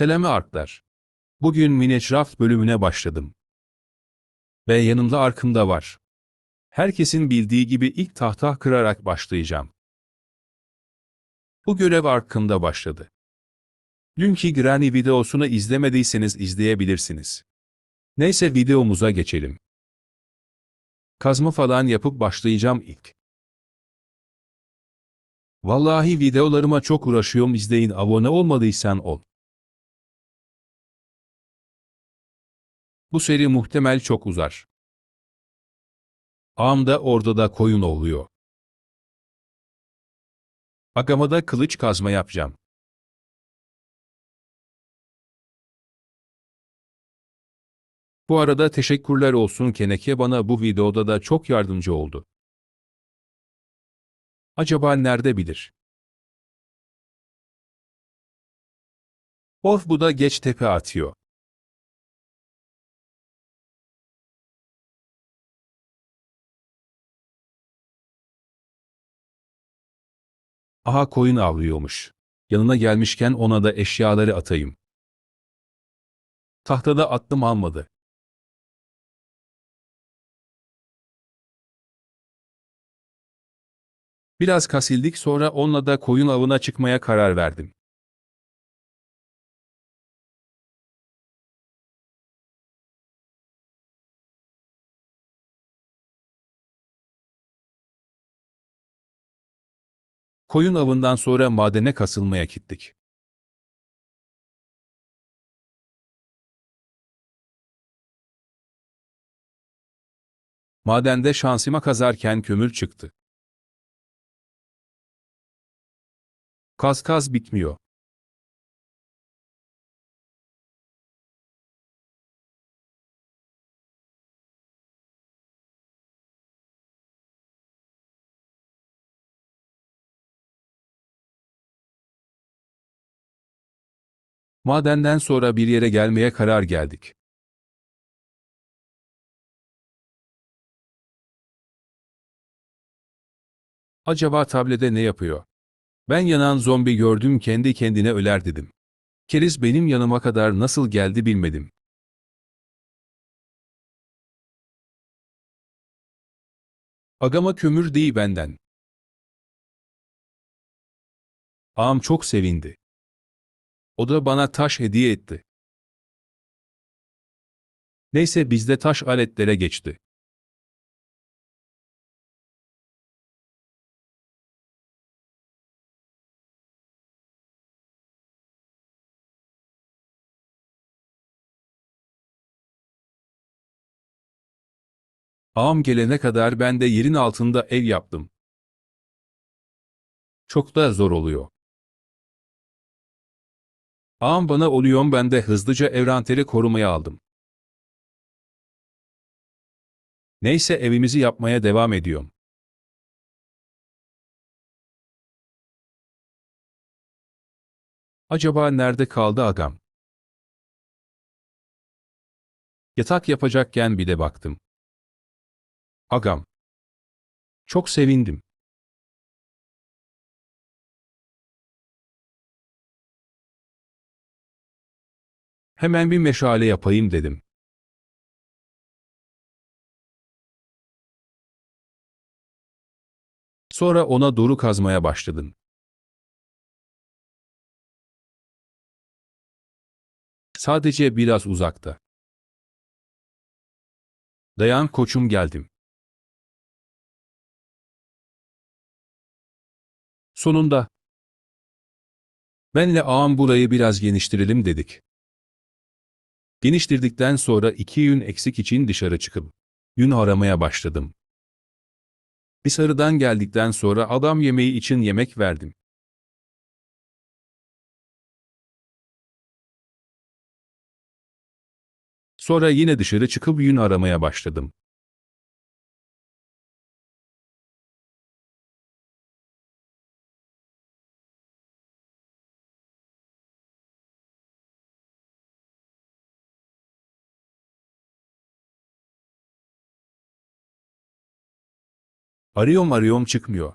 Selamı arklar. Bugün Minecraft bölümüne başladım. Ve yanımda arkımda var. Herkesin bildiği gibi ilk tahta kırarak başlayacağım. Bu görev arkımda başladı. Dünkü Granny videosunu izlemediyseniz izleyebilirsiniz. Neyse videomuza geçelim. Kazma falan yapıp başlayacağım ilk. Vallahi videolarıma çok uğraşıyorum izleyin abone olmadıysan ol. Bu seri muhtemel çok uzar. Ağamda orada da koyun oluyor. Agama da kılıç kazma yapacağım. Bu arada teşekkürler olsun Keneke bana bu videoda da çok yardımcı oldu. Acaba nerede bilir? Of bu da geç tepe atıyor. Aha koyun avlıyormuş. Yanına gelmişken ona da eşyaları atayım. Tahtada attım almadı. Biraz kasildik sonra onunla da koyun avına çıkmaya karar verdim. Koyun avından sonra madene kasılmaya gittik. Madende şansıma kazarken kömür çıktı. Kaz kaz bitmiyor. Madenden sonra bir yere gelmeye karar geldik. Acaba tablede ne yapıyor? Ben yanan zombi gördüm kendi kendine öler dedim. Keriz benim yanıma kadar nasıl geldi bilmedim. Agama kömür değil benden. Ağam çok sevindi. O da bana taş hediye etti. Neyse bizde taş aletlere geçti. Ağam gelene kadar ben de yerin altında ev yaptım. Çok da zor oluyor. Ağam bana oluyor ben de hızlıca evranteri korumaya aldım. Neyse evimizi yapmaya devam ediyorum. Acaba nerede kaldı agam? Yatak yapacakken bir de baktım. Agam. Çok sevindim. Hemen bir meşale yapayım dedim. Sonra ona doğru kazmaya başladım. Sadece biraz uzakta. Dayan koçum geldim. Sonunda. Benle ağam burayı biraz geniştirelim dedik. Geniştirdikten sonra iki yün eksik için dışarı çıkıp yün aramaya başladım. Dışarıdan geldikten sonra adam yemeği için yemek verdim. Sonra yine dışarı çıkıp yün aramaya başladım. Arıyorum arıyorum çıkmıyor.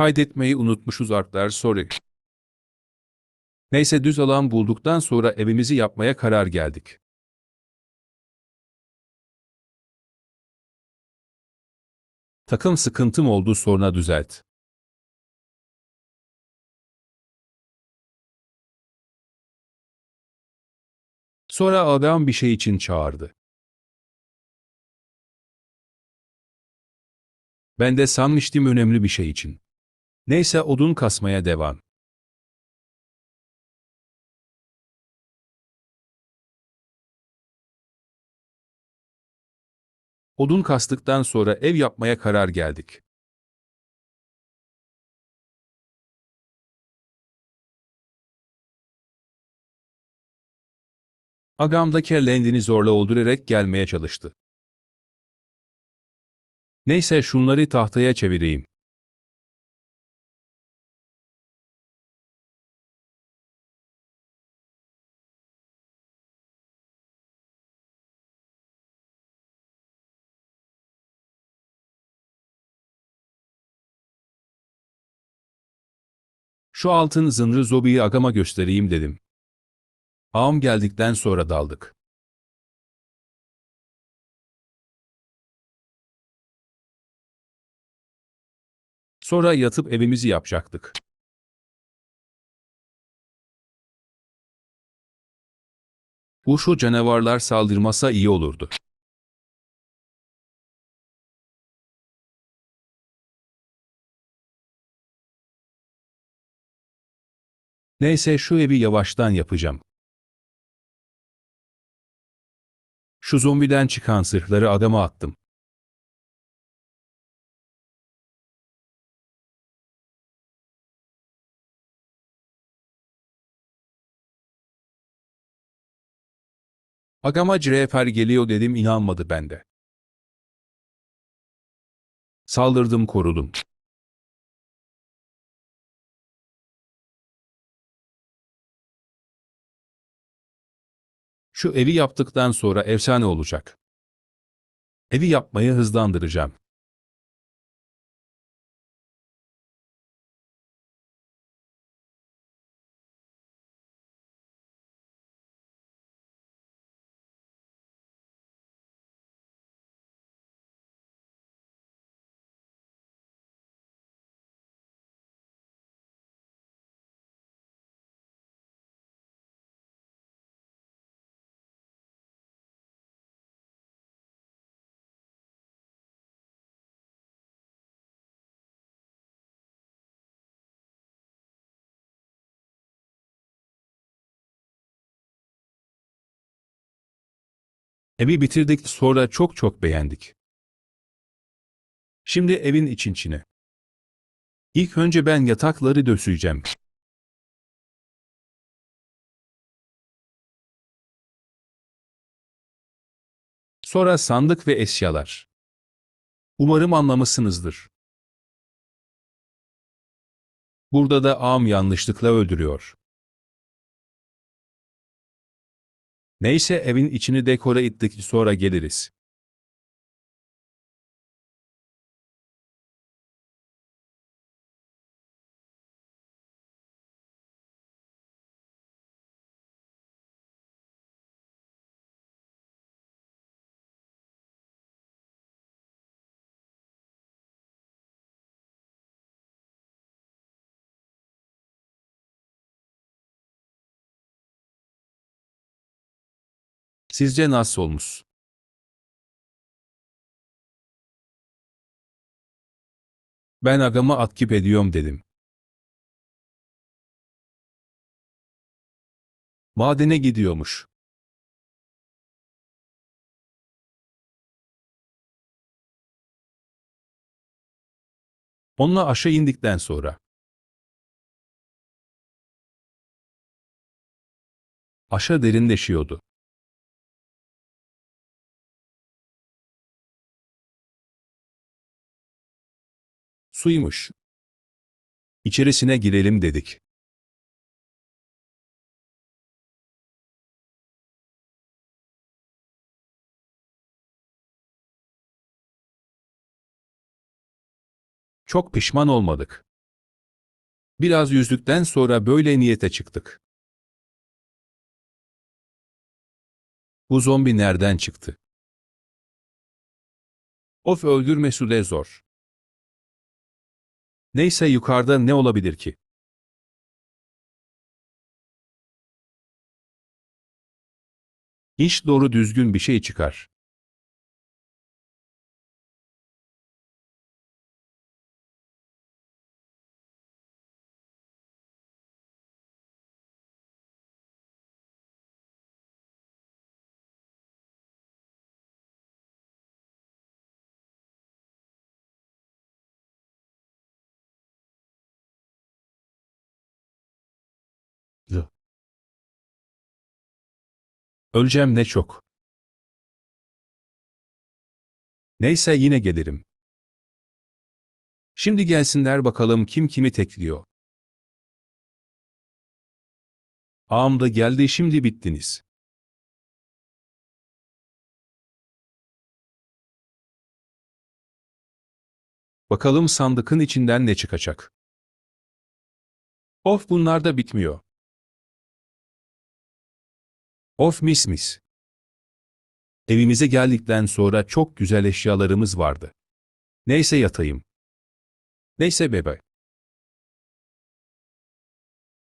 Kaydetmeyi unutmuşuz artlar sorry. Neyse düz alan bulduktan sonra evimizi yapmaya karar geldik. Takım sıkıntım oldu sonra düzelt. Sonra adam bir şey için çağırdı. Ben de sanmıştım önemli bir şey için. Neyse odun kasmaya devam. Odun kastıktan sonra ev yapmaya karar geldik. Agam da kellendini zorla öldürerek gelmeye çalıştı. Neyse şunları tahtaya çevireyim. Şu altın zınrı zobiyi agama göstereyim dedim. Ağam geldikten sonra daldık. Sonra yatıp evimizi yapacaktık. Bu şu canavarlar saldırmasa iyi olurdu. Neyse şu evi yavaştan yapacağım. Şu zombiden çıkan sırhları adama attım. Agama Cirefer geliyor dedim inanmadı bende. Saldırdım korudum. Şu evi yaptıktan sonra efsane olacak. Evi yapmayı hızlandıracağım. Evi bitirdik sonra çok çok beğendik. Şimdi evin için içine. İlk önce ben yatakları döşeyeceğim. Sonra sandık ve eşyalar. Umarım anlamışsınızdır. Burada da ağam yanlışlıkla öldürüyor. Neyse evin içini dekore ettik sonra geliriz. Sizce nasıl olmuş? Ben agama atkip ediyorum dedim. Madene gidiyormuş. Onunla aşağı indikten sonra. Aşağı derinleşiyordu. Suymuş. İçerisine girelim dedik. Çok pişman olmadık. Biraz yüzdükten sonra böyle niyete çıktık. Bu zombi nereden çıktı? Of öldürme Sude zor. Neyse yukarıda ne olabilir ki? İş doğru düzgün bir şey çıkar. Öleceğim ne çok. Neyse yine gelirim. Şimdi gelsinler bakalım kim kimi tekliyor. Ağam da geldi şimdi bittiniz. Bakalım sandıkın içinden ne çıkacak. Of bunlar da bitmiyor. Of mis mis. Evimize geldikten sonra çok güzel eşyalarımız vardı. Neyse yatayım. Neyse bebe.